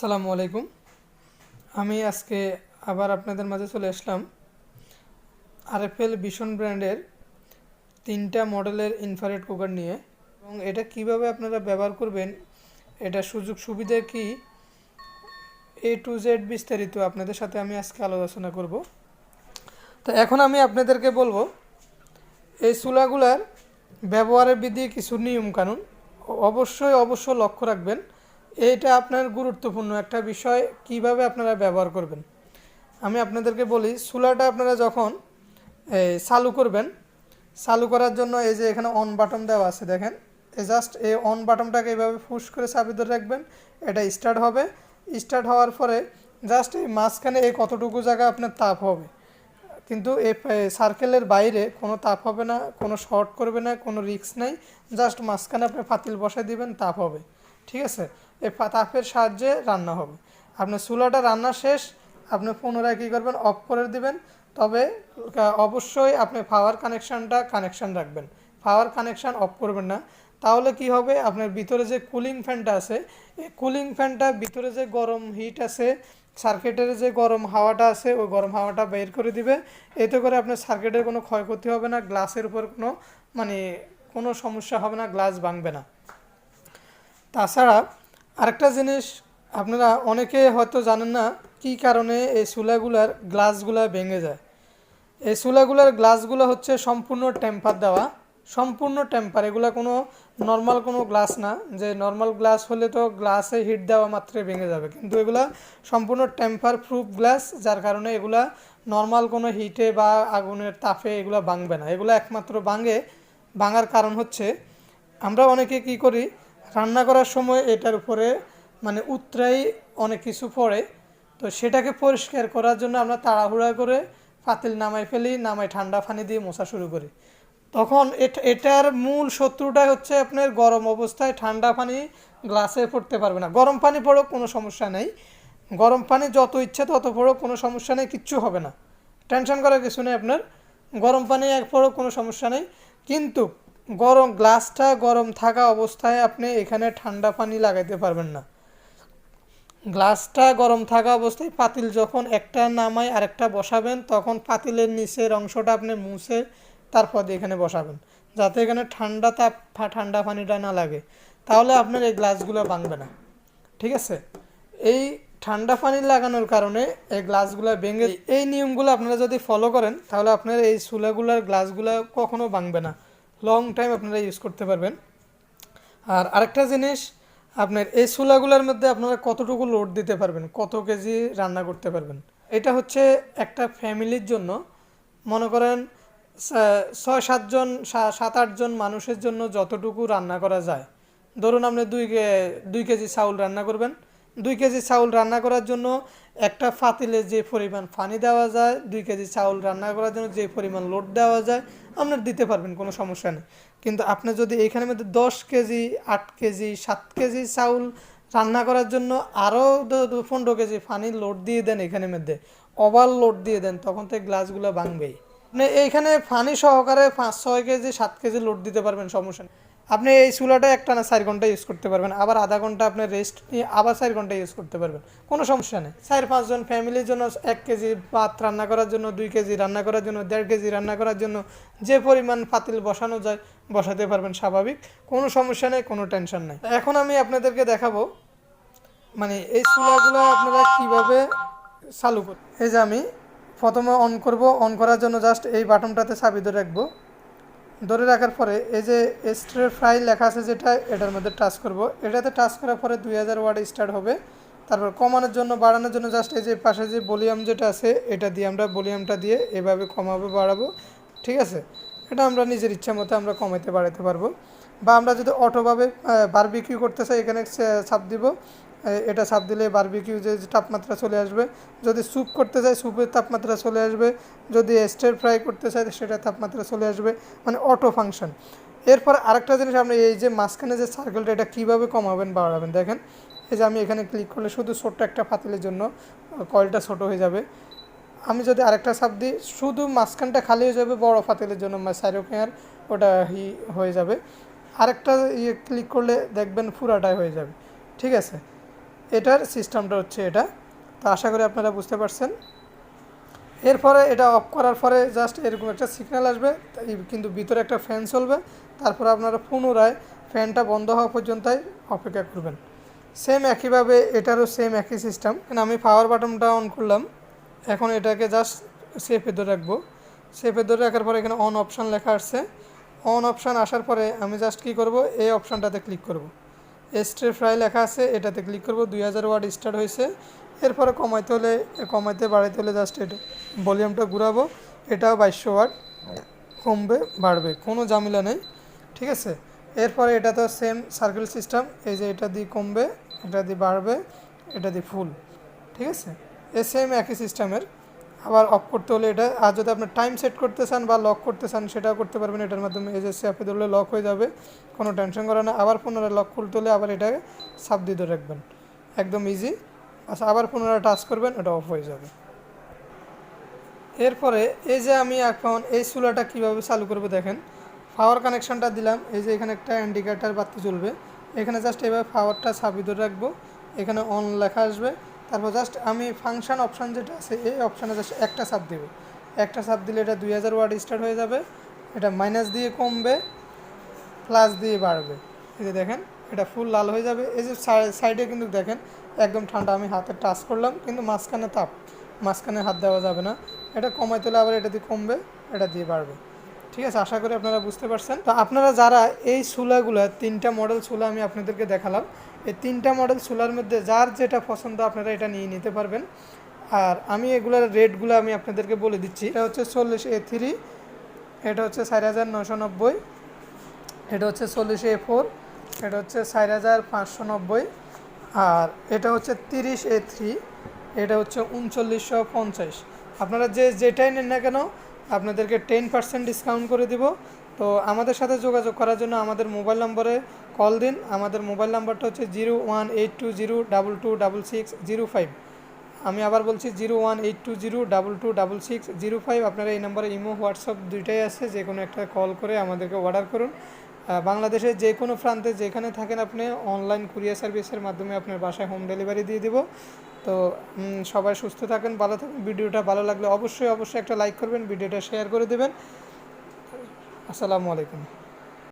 আসসালামু আলাইকুম। আমি আজকে আবার আপনাদের মাঝে চলে আসলাম। আরএফএল ভীষণ ব্র্যান্ডের তিনটা মডেলের ইনফ্রারেড কুকার নিয়ে। এবং এটা কীভাবে আপনারা ব্যবহার করবেন, এটা সুযোগ সুবিধা কি, এ টু জেড বিস্তারিত আপনাদের সাথে আমি আজকে আলোচনা করব। তো এখন আমি আপনাদেরকে বলব, এই চুলাগুলার ব্যবহারের বিধি কিছু নিয়মকানুন। অবশ্যই অবশ্য লক্ষ্য রাখবেন এইটা আপনার গুরুত্বপূর্ণ একটা বিষয়, কীভাবে আপনারা ব্যবহার করবেন। আমি আপনাদেরকে বলি, চুলাটা আপনারা যখন চালু করবেন, চালু করার জন্য এই যে এখানে অন বাটন দেওয়া আছে, দেখেন। জাস্ট এই অন বাটনটাকে এইভাবে ফুস করে চাবি ধরে রাখবেন, এটা স্টার্ট হবে। স্টার্ট হওয়ার পরে জাস্ট এই মাঝখানে এই কতটুকু জায়গা আপনার তাপ হবে। কিন্তু এই সার্কেলের বাইরে কোনো তাপ হবে না, কোনো শর্ট করবে না, কোনো রিস্ক নাই। জাস্ট মাঝখানে আপনি ফাতিল বসাই দিবেন, তাপ হবে। ঠিক আছে? এই তাপের সাহায্যে রান্না হবে। আপনার চুলাটা রান্না শেষ, আপনি পুনরায় কী করবেন? অফ করে দিবেন। তবে অবশ্যই আপনি পাওয়ার কানেকশানটা কানেকশান রাখবেন। পাওয়ার কানেকশান অফ করবেন না। তাহলে কি হবে? আপনার ভিতরে যে কুলিং ফ্যানটা আছে, এই কুলিং ফ্যানটা ভিতরে যে গরম হিট আছে সার্কিটের যে গরম হাওয়াটা আছে, ওই গরম হাওয়াটা বের করে দিবে। এতে করে আপনার সার্কিটের কোনো ক্ষয়ক্ষতি হবে না গ্লাসের উপর কোনো মানে কোনো সমস্যা হবে না গ্লাস ভাঙবে না। তাছাড়া আরেকটা জিনিস, আপনারা অনেকে হয়তো জানেন না কী কারণে এই চুলাগুলার গ্লাসগুলা ভেঙে যায়। এই চুলাগুলার গ্লাসগুলো হচ্ছে সম্পূর্ণ টেম্পার দেওয়া। সম্পূর্ণ টেম্পার, এগুলা কোনো নর্মাল কোনো গ্লাস না। যে নর্মাল গ্লাস হলে তো গ্লাসে হিট দেওয়া মাত্রই ভেঙে যাবে। কিন্তু এগুলা সম্পূর্ণ টেম্পার প্রুফ গ্লাস, যার কারণে এগুলা নর্মাল কোনো হিটে বা আগুনের তাপে এগুলা ভাঙবে না। এগুলো একমাত্র ভাঙে, ভাঙার কারণ হচ্ছে আমরা অনেকে কি করি রান্না করার সময় এটার উপরে মানে উতরাই অনেক কিছু পড়ে। তো সেটাকে পরিষ্কার করার জন্য আমরা তাড়াহুড়া করে পাতিল নামাই ফেলি নামাই ঠান্ডা পানি দিয়ে মোছা শুরু করি। তখন এট- এটার মূল শত্রুটাই হচ্ছে আপনার গরম অবস্থায় ঠান্ডা পানি গ্লাসে পড়তে পারবে না। গরম পানি পড়ো কোনো সমস্যা নেই। গরম পানি যত ইচ্ছে তত পড়ো কোনো সমস্যা নেই, কিচ্ছু হবে না। টেনশন করার কিছু নেই আপনার। গরম পানি এক পড়ো কোনো সমস্যা নেই। কিন্তু গরম গ্লাসটা গরম থাকা অবস্থায় আপনি এখানে ঠান্ডা পানি লাগাইতে পারবেন না। গ্লাসটা গরম থাকা অবস্থায় পাতিল যখন একটা নামায় আরেকটা বসাবেন, তখন পাতিলের নিচের অংশটা আপনি মুছে তারপর এখানে বসাবেন, যাতে এখানে ঠান্ডা তাপ ঠান্ডা পানিটা না লাগে। তাহলে আপনার এই গ্লাসগুলো ভাঙবে না। ঠিক আছে? এই ঠান্ডা পানি লাগানোর কারণে এই গ্লাসগুলো ভেঙে, এই নিয়মগুলো আপনারা যদি ফলো করেন, তাহলে আপনার এই চুলাগুলার গ্লাসগুলো কখনো ভাঙবে না। লং টাইম আপনারা ইউজ করতে পারবেন। আর আরেকটা জিনিস, আপনার এই চুলাগুলোর মধ্যে আপনারা কতটুকু লোড দিতে পারবেন, কত কেজি রান্না করতে পারবেন। এটা হচ্ছে একটা ফ্যামিলির জন্য। মনে করেন ছয় সাতজন সাত আটজন মানুষের জন্য যতটুকু রান্না করা যায়। ধরুন আপনি দুই কে- দুই কেজি চাউল রান্না করবেন দুই কেজি চাউল রান্না করার জন্য একটা ফাতিলে যে পরিমাণ পানি দেওয়া যায়, দুই কেজি চাউল রান্না করার জন্য যে পরিমাণ লোড দেওয়া যায়, আপনার দিতে পারবেন, কোনো সমস্যা নেই। কিন্তু আপনি যদি এইখানের মধ্যে দশ কেজি, আট কেজি, সাত কেজি চাউল রান্না করার জন্য আরও পনেরো কেজি পানি লোড দিয়ে দেন এখানের মধ্যে ওভার লোড দিয়ে দেন, তখন তো গ্লাসগুলো ভাঙবেই। আপনি এইখানে পানি সহকারে পাঁচ, ছয় কেজি, সাত কেজি লোড দিতে পারবেন, সমস্যা নেই। আপনি এই চুলাটা একটা না চার ঘণ্টা ইউজ করতে পারবেন, আবার আধা ঘণ্টা আপনি রেস্ট নিয়ে আবার চার ঘণ্টা ইউজ করতে পারবেন। কোনো সমস্যা নেই। চার পাঁচজন ফ্যামিলির জন্য এক কেজি ভাত রান্না করার জন্য, দুই কেজি রান্না করার জন্য, দেড় কেজি রান্না করার জন্য, যে পরিমাণ পাতিল বসানো যায়, বসাতে পারবেন স্বাভাবিক। কোনো সমস্যা নেই, কোনো টেনশন নেই। এখন আমি আপনাদেরকে দেখাবো মানে এই চুলাগুলো আপনারা কীভাবে চালু করবেন এই যে আমি প্রথমে অন করব অন করার জন্য জাস্ট এই বাটনটাতে চাবি ধরে রাখব। ধরে রাখার পরে এই যে স্ট্রে ফ্রাই লেখা আছে যেটা, এটার মধ্যে টাচ করব। এটাতে টাচ করার পরে দুই হাজার ওয়ার্ড স্টার্ট হবে। তারপর কমানোর জন্য, বাড়ানোর জন্য জাস্ট এই যে পাশে যে ভলিউম যেটা আছে, এটা দিয়ে আমরা ভলিউমটা দিয়ে এভাবে কমাবো, বাড়াবো। ঠিক আছে? এটা আমরা নিজের ইচ্ছা মতো আমরা কমাইতে বাড়াতে পারব। বা আমরা যদি অটোভাবে বারবিকিউ করতে চাই, এখানে চাপ দিব। এটা চাপ দিলে বারবিকিউ যে তাপমাত্রা চলে আসবে। যদি স্যুপ করতে চাই স্যুপের তাপমাত্রা চলে আসবে। যদি স্টের ফ্রাই করতে চাই, সেটা তাপমাত্রা চলে আসবে। মানে অটো ফাংশন এরপর আরেকটা জিনিস আপনি এই যে মাঝখানে যে সার্কেলটা এটা কীভাবে কমাবেন, বাড়াবেন, দেখেন। এই যে আমি এখানে ক্লিক করলে শুধু ছোট্ট একটা পাতিলের জন্য কয়েলটা ছোট হয়ে যাবে। আমি যদি আরেকটা চাপ দিই, শুধু মাঝখানটা খালি হয়ে যাবে, বড় ফাতিলের জন্য সাইরোকেয়ার ওটা হি হয়ে যাবে। আরেকটা ইয়ে ক্লিক করলে দেখবেন পুরাটাই হয়ে যাবে। ঠিক আছে? এটার সিস্টেমটা হচ্ছে এটা। তো আশা করি আপনারা বুঝতে পারছেন। এরপরে এটা অফ করার পরে জাস্ট এরকম একটা সিগন্যাল আসবে। কিন্তু ভিতরে একটা ফ্যান চলবে। তারপর আপনারা পুনরায় ফ্যানটা বন্ধ হওয়া পর্যন্তই অপেক্ষা করবেন। সেম একইভাবে এটারও সেম একই সিস্টেম আমি পাওয়ার বাটনটা অন করলাম। এখন এটাকে জাস্ট সেফে ধরে রাখব। সেফে ধরে রাখার পরে এখানে অন অপশান লেখা আসছে। অন অপশান আসার পরে আমি জাস্ট কী করব? এই অপশানটাতে ক্লিক করব। এস্ট্রে ফ্রাই লেখা আছে, এটাতে ক্লিক করব, দুই হাজার ওয়াট স্টার্ট হয়েছে। এরপরে কমাইতে হলে, কমাইতে বাড়াইতে হলে জাস্ট এটা ভলিউমটা ঘুরাবো, এটাও বাইশশো ওয়াট কমবে, বাড়বে, কোনো ঝামেলা নেই, ঠিক আছে? এরপরে এটা তো সেম সার্কেল সিস্টেম এই যে এটা দিয়ে কমবে, এটা দিয়ে বাড়বে, এটা দিয়ে ফুল ঠিক আছে? এ সেম একই সিস্টেমের আবার অফ করতে হলে এটা, আর যদি আপনার টাইম সেট করতে চান বা লক করতে চান, সেটাও করতে পারবেন। এটার মাধ্যমে যে স্যাপে ধরলে লক হয়ে যাবে, কোনো টেনশন করে না। আবার পুনরায় লক করতে হলে আবার এটাকে সাপ ধরে রাখবেন। একদম ইজি আচ্ছা আবার পুনরায় টাচ করবেন এটা অফ হয়ে যাবে। এরপরে এই যে আমি এখন এই চুলাটা কীভাবে চালু করব দেখেন। পাওয়ার কানেকশনটা দিলাম, এই যে এখানে একটা ইন্ডিকেটার বাতি চলবে এখানে জাস্ট এভাবে পাওয়ারটা চাবি ধরে রাখব। এখানে অন লেখা আসবে। তারপর জাস্ট আমি ফাংশন অপশান যেটা আছে, এই অপশানে জাস্ট একটা সাপ দেবো। একটা সাপ দিলে এটা দুই হাজার ওয়াট স্টার্ট হয়ে যাবে, এটা মাইনাস দিয়ে কমবে প্লাস দিয়ে বাড়বে। এই যে দেখেন, এটা ফুল লাল হয়ে যাবে। এই যে সাইডে কিন্তু দেখেন, একদম ঠান্ডা, আমি হাতে টাচ করলাম, কিন্তু মাঝখানে তাপ, মাঝখানে হাত দেওয়া যাবে না। এটা কমাইতে হলে আবার এটা দিয়ে কমবে, এটা দিয়ে বাড়বে। ঠিক আছে, আশা করি আপনারা বুঝতে পারছেন। তো আপনারা যারা এই চুলাগুলো তিনটা মডেল চুলা আমি আপনাদেরকে দেখালাম, এই তিনটা মডেল চুলার মধ্যে যার যেটা পছন্দ আপনারা এটা নিয়ে নিতে পারবেন। আর আমি এগুলোর রেটগুলো আমি আপনাদেরকে বলে দিচ্ছি। এটা হচ্ছে চল্লিশ এ থ্রি এটা হচ্ছে চার হাজার নশো নব্বই, এটা হচ্ছে চল্লিশ এ ফোর এটা হচ্ছে চার হাজার পাঁচশো নব্বই, আর এটা হচ্ছে তিরিশ এ থ্রি এটা হচ্ছে উনচল্লিশশো পঞ্চাশ। আপনারা যে যেটাই নেন না কেন আপনাদেরকে টেন পার্সেন্ট ডিসকাউন্ট করে দিব। তো আমাদের সাথে যোগাযোগ করার জন্য আমাদের মোবাইল নম্বরে কল দিন। আমাদের মোবাইল নাম্বারটা হচ্ছে zero one eight two zero double two double six zero five আমি আবার বলছি zero one eight two zero double two double six zero five আপনারা এই নম্বরে ইমো, হোয়াটসঅ্যাপ দুইটাই আছে যে কোনো একটা কল করে আমাদেরকে অর্ডার করুন। বাংলাদেশের যে কোনো প্রান্তে যেখানে থাকেন আপনি অনলাইন কুরিয়ার সার্ভিসের মাধ্যমে আপনার বাসায় হোম ডেলিভারি দিয়ে দিব। তো সবাই সুস্থ থাকেন, ভালো থাকেন। ভিডিওটা ভালো লাগলে অবশ্যই অবশ্যই একটা লাইক করবেন, ভিডিওটা শেয়ার করে দেবেন। আসসালামু আলাইকুম।